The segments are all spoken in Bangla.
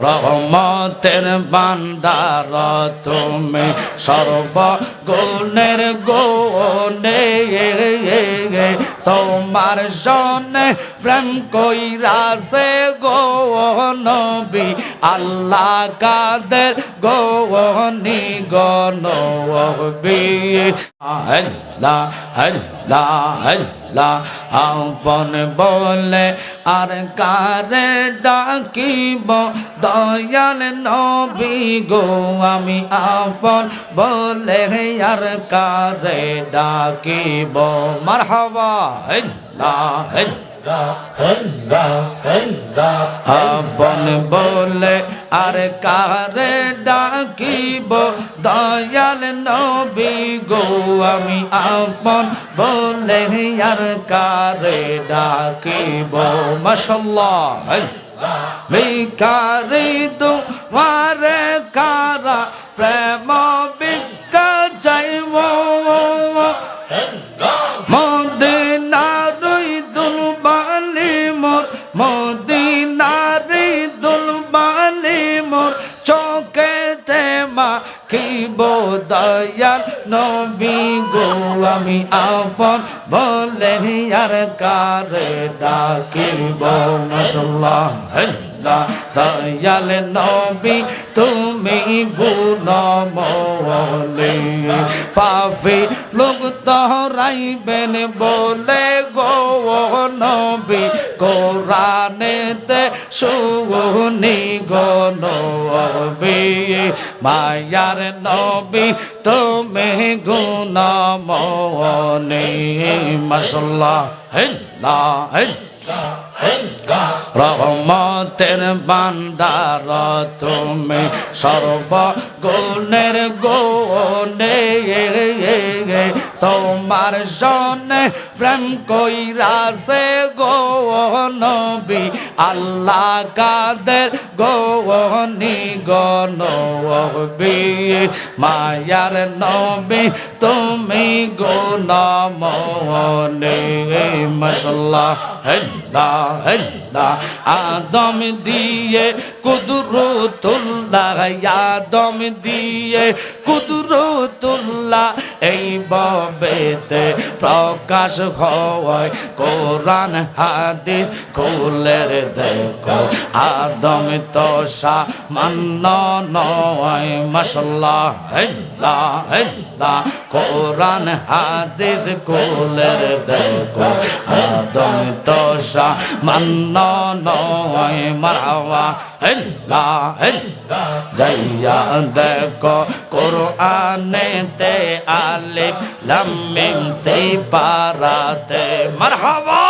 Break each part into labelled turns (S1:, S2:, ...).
S1: রহমতের বান্দার তুমি সর্ব গুণের গৌনে তোমার সনে প্রেম কইরাসে গো নবী। আল্লাহ কাদের গৌনি গনবি আল্লাহ আল্লাহ আল্লাহ, আপন বলে আর কারে ডাকিব? দয়াল নবী গো, আমি আপন বলে আর কারে ডাকিব? মারহাবা আল্লাহ। আপন বলে আর কারে ডাকিব দয়াল নবী গো আমি আপন বলে আর কারে ডাকিব মাশাল্লাহ ভিকারি দুয়ারে কারা প্রেম বিকা চোখেতে মা খিব দয়াল নবী গো আমি আপন বলে আর কার ডাকিব মাশাল্লাহ দয়াল নবী, তুমি গুণমলে পাফি লোক তহরাইবেন বলে গো নবী, কোরআনেতে শুনি গো নবী। মায়ার নবী, তুমি গুণমনে মাশাল্লাহ হেল্লা হেল্লা। রহমতের বান্দার তুমি সর্ব সর্বগুণের গৌনে তোমার সনে প্রেম কইরাছে গো নবী, আল্লাহ কাদের গৌনি গনবি মায়ার নবী, তুমি গুণমনে মশলা হেল্লা হেল্লা, আদম দিয়ে কুদরতুল্লাহ, আদম দিয়ে কুদরতুল্লাহ, এই ববেতে প্রকাশ হয় কোরআন, হাদিস খুলের দেখো। আদম তো সামান্য নয় মশলা হেল্লা হেল্লা কোরআন, হাদিস খুলের দেখো। আদম তো সামান্য নয়, মারাওয়া হেল্লা হেল্লা। যাইয়া দেখো কোরআনেতে আলিফ লাম মিম, সেই পারাতে মারহাবা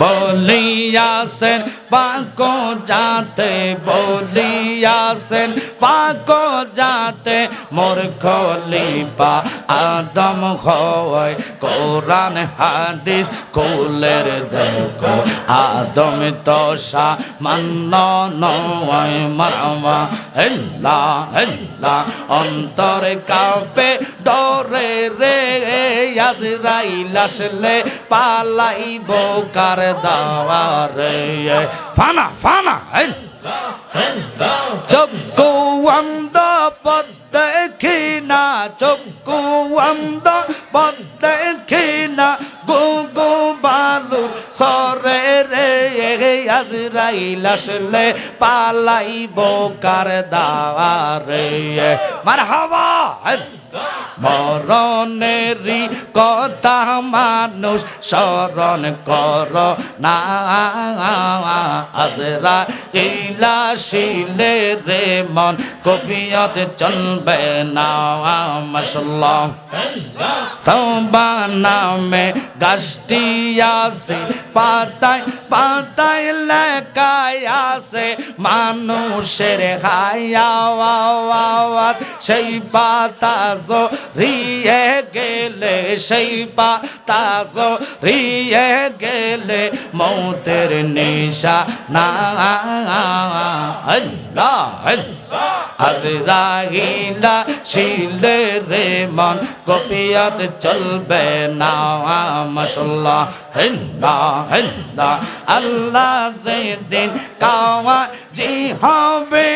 S1: বলিয়াছেন, পাকো যাতে বলিয়াছেন, পাকো যাতে মোর খলিপা আদম হয়। কোরআন, হাদিস, কুলের দেখো, আদম তোষা মান্ন নয় মারমা হেল্লা হেল্লা, অন্তরে কাপে ডরে রে, আজরাইল আসলে পালাইব কার দাওয়ারে। ফানা ফানা চক্ষু অন্ধ পদ দেখি না চক্ষু অন্ধ পদ দেখি না গো গো বালুর সরে রে আজরাইল আসলে পালাইব কার দাওয়ারে। মার হাওয়া মরণেরই কথা মানুষ স্মরণ কর না। আজরা ইলা শিলে রে মন কফিয়ত চলবে না। মশলা তবা নামে গাছটি আছে, পাতায় পাতায় লেখায় আছে, মানুষের হায়াওয়াত সেই পাতা রিয়ে গেলে সেই পাতা রিয়ে গেলে মৌতের নিশা। না, আল্লাহ আজরাইলা শিলে রে মন কফিয়াত চলবে না মাশাল্লাহ হিন্দা হিন্দা আল্লাহ যেদিন কাওয়া জি হবে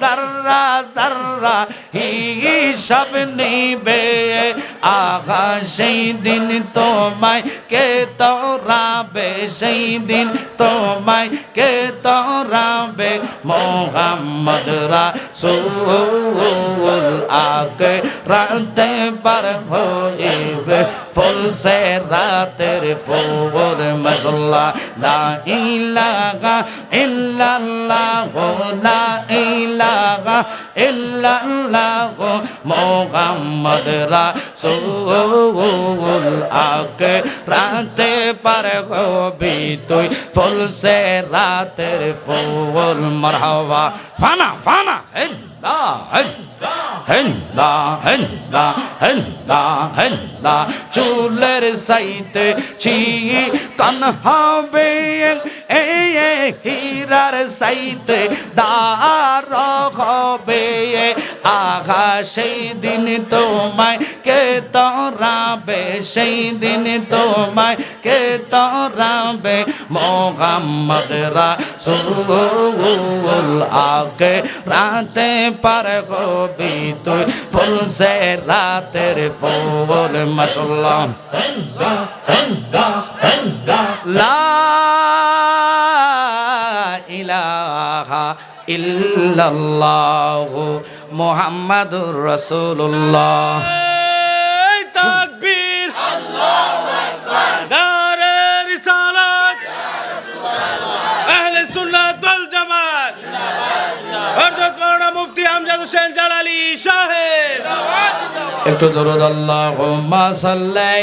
S1: জাররা জাররা হিসাব নিবে। আগা সেই দিন তোমায় কে তোরাবে? সেই দিন তোমায় কে তোরাবে? মোহাম্মদ রাসূল আগে রাতে পার হইবে। ফুল সে রাতের ফুল মশলা লা ইলাহা ইল্লাল্লাহ, লা ইলাহা ইল্লাল্লাহ মোহাম্মদ রাসূল আগে রাতে পার হবি তুই ফুল সে রাতের ফুল, মারহাবা, ফানা ফানা হেন্দা হেন্দা হেন্দা হেন্দা হেন্দা চুলের সাইতে চি কান হবে। এ এ হীরার সাইতে দার হবে। আঘা সেই দিন তোমায় কে তোরাবে? সেই দিন তোমায় কে তোরাবে মোহাম্মদ রাসূল আগে রাতে পার হবি তুই ফুল সে রাতের ফুল মশলা লা ইলাহা ইল্লাল্লাহ মুহাম্মাদুর রাসূলুল্লাহ
S2: হোসেন জালালি সাহেব।
S1: একটু দরুদ আল্লাহুম্মা সাল্লি